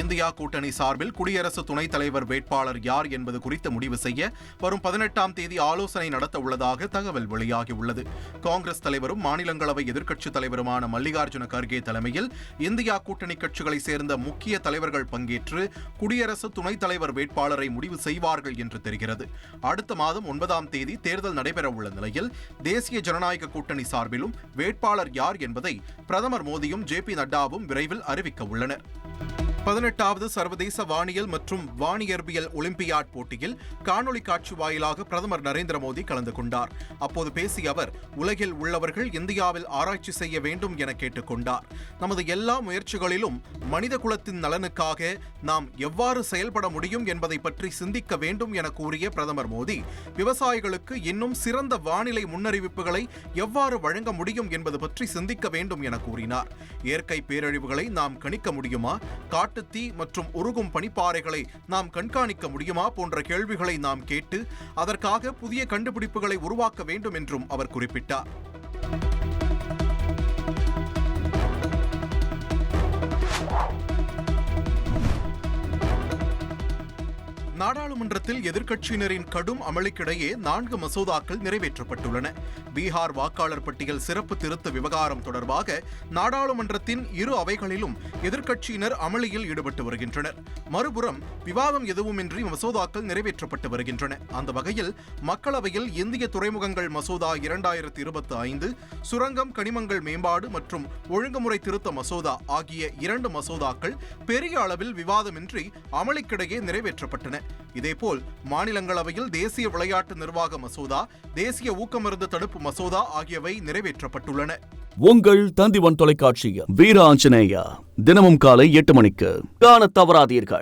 India கூட்டணி சார்பில் குடியரசு துணைத் தலைவர் வேட்பாளர் யார் என்பது குறித்து முடிவு செய்ய வரும் பதினெட்டாம் தேதி ஆலோசனை நடத்த உள்ளதாக தகவல் வெளியாகியுள்ளது. காங்கிரஸ் தலைவரும் மாநிலங்களவை எதிர்க்கட்சித் தலைவருமான மல்லிகார்ஜுன கர்கே தலைமையில் இந்தியா கூட்டணி கட்சிகளைச் சேர்ந்த முக்கிய தலைவர்கள் பங்கேற்று குடியரசு துணைத் தலைவர் வேட்பாளரை முடிவு செய்வார்கள் என்று தெரிகிறது. அடுத்த மாதம் ஒன்பதாம் தேதி தேர்தல் நடைபெறவுள்ள நிலையில் தேசிய ஜனநாயக கூட்டணி சார்பிலும் வேட்பாளர் யார் என்பதை பிரதமர் மோடியும் ஜே பி நட்டாவும் விரைவில் அறிவிக்க உள்ளனர். பதினெட்டாவது சர்வதேச வானியல் மற்றும் வானியற்பியல் ஒலிம்பியாட் போட்டியில் காணொலி காட்சி வாயிலாக பிரதமர் நரேந்திர மோடி கலந்து கொண்டார். அப்போது பேசிய அவர் உலகில் உள்ளவர்கள் இந்தியாவில் ஆராய்ச்சி செய்ய வேண்டும் என கேட்டுக்கொண்டார் நமது எல்லா முயற்சிகளிலும் மனித குலத்தின் நலனுக்காக நாம் எவ்வாறு செயல்பட முடியும் என்பதை பற்றி சிந்திக்க வேண்டும் என கூறிய பிரதமர் மோடி விவசாயிகளுக்கு இன்னும் சிறந்த வானிலை முன்னறிவிப்புகளை எவ்வாறு வழங்க முடியும் என்பது பற்றி சிந்திக்க வேண்டும் என கூறினார். இயற்கை பேரழிவுகளை நாம் கணிக்க முடியுமா? காட்டு காட்டுத்தீ மற்றும் உருகும் பனிப்பாறைகளை நாம் கண்காணிக்க முடியுமா போன்ற கேள்விகளை நாம் கேட்டு அதற்காக புதிய கண்டுபிடிப்புகளை உருவாக்க வேண்டும் என்றும் அவர் குறிப்பிட்டார். நாடாளுமன்றத்தில் எதிர்க்கட்சியினரின் கடும் அமளிக்கிடையே நான்கு மசோதாக்கள் நிறைவேற்றப்பட்டுள்ளன. பீகார் வாக்காளர் பட்டியல் சிறப்பு திருத்த விவகாரம் தொடர்பாக நாடாளுமன்றத்தின் இரு அவைகளிலும் எதிர்க்கட்சியினர் அமளியில் ஈடுபட்டு வருகின்றனர். மறுபுறம் விவாதம் எதுவுமின்றி மசோதாக்கள் நிறைவேற்றப்பட்டு வருகின்றன. அந்த வகையில் மக்களவையில் இந்திய துறைமுகங்கள் மசோதா இரண்டாயிரத்தி இருபத்தி ஐந்து சுரங்கம் கனிமங்கள் மேம்பாடு மற்றும் ஒழுங்குமுறை திருத்த மசோதா ஆகிய இரண்டு மசோதாக்கள் பெரிய அளவில் விவாதமின்றி அமளிக்கிடையே நிறைவேற்றப்பட்டன. இதேபோல் மாநிலங்களவையில் தேசிய விளையாட்டு நிர்வாக மசோதா தேசிய ஊக்கமருந்து தடுப்பு மசோதா ஆகியவை நிறைவேற்றப்பட்டுள்ளன. உங்கள் தந்திவன் தொலைக்காட்சியில் வீர ஆஞ்சநேயா தினமும் காலை எட்டு மணிக்கு. காண தவறாதீர்கள்.